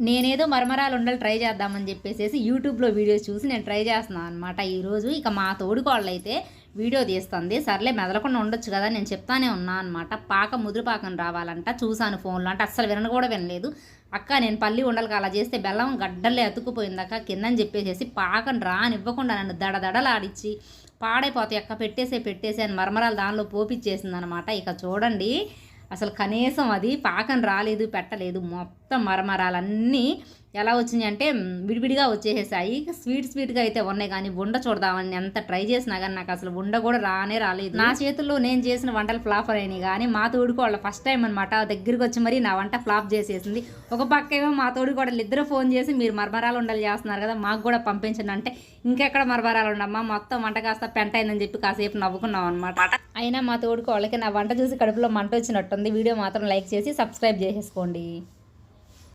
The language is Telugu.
నేనేదో మరమరాలు ఉండాలి ట్రై చేద్దామని చెప్పేసి యూట్యూబ్లో వీడియోస్ చూసి నేను ట్రై చేస్తున్నాను అనమాట ఈరోజు ఇక మా తోడుకోళ్ళు అయితే వీడియో తీస్తుంది. సర్లే మెదలకుండా ఉండొచ్చు కదా నేను చెప్తానే ఉన్నా అనమాట పాక ముదురు పాకం రావాలంట చూశాను ఫోన్లో అంటే అస్సలు వినను కూడా వినలేదు. అక్క నేను పల్లి ఉండలకి అలా చేస్తే బెల్లం గడ్డల్లో అతుక్కుపోయిందక్క కిందని చెప్పేసేసి పాకం రానివ్వకుండా నన్ను దడదడలాడిచ్చి పాడైపోతాయి అక్క పెట్టేసే పెట్టేసే అని మరమరాలు దానిలో పోపిచ్చేసింది అనమాట ఇక చూడండి అసలు కనీసం అది పాకం రాలేదు పెట్టలేదు మొత్తం మరమరాలన్నీ ఎలా వచ్చినాయి అంటే విడివిడిగా వచ్చేసేసాయి. స్వీట్ స్వీట్గా అయితే ఉన్నాయి కానీ ఉండ చూడదామని ఎంత ట్రై చేసినా కానీ నాకు అసలు ఉండ కూడా రానే రాలేదు. నా చేతుల్లో నేను చేసిన వంటలు ఫ్లాప్ అయినాయి కానీ మా తోడుకోళ్ళ ఫస్ట్ టైం అనమాట దగ్గరికి వచ్చి మరి నా వంట ఫ్లాప్ చేసేసింది. ఒక పక్క ఏమో మా తోడుకోడలు ఇద్దరు ఫోన్ చేసి మీరు మరమరాలు ఉండలు చేస్తున్నారు కదా మాకు కూడా పంపించండి అంటే ఇంకెక్కడ మరమరాలు ఉండమ్మా మొత్తం వంట కాస్త పెంట అయిందని చెప్పి కాసేపు నవ్వుకున్నాం అనమాట అయినా మా తోడుకోళ్ళకి నా వంట చూసి కడుపులో మంట వచ్చినట్టుంది. వీడియో మాత్రం లైక్ చేసి సబ్స్క్రైబ్ చేసేసుకోండి.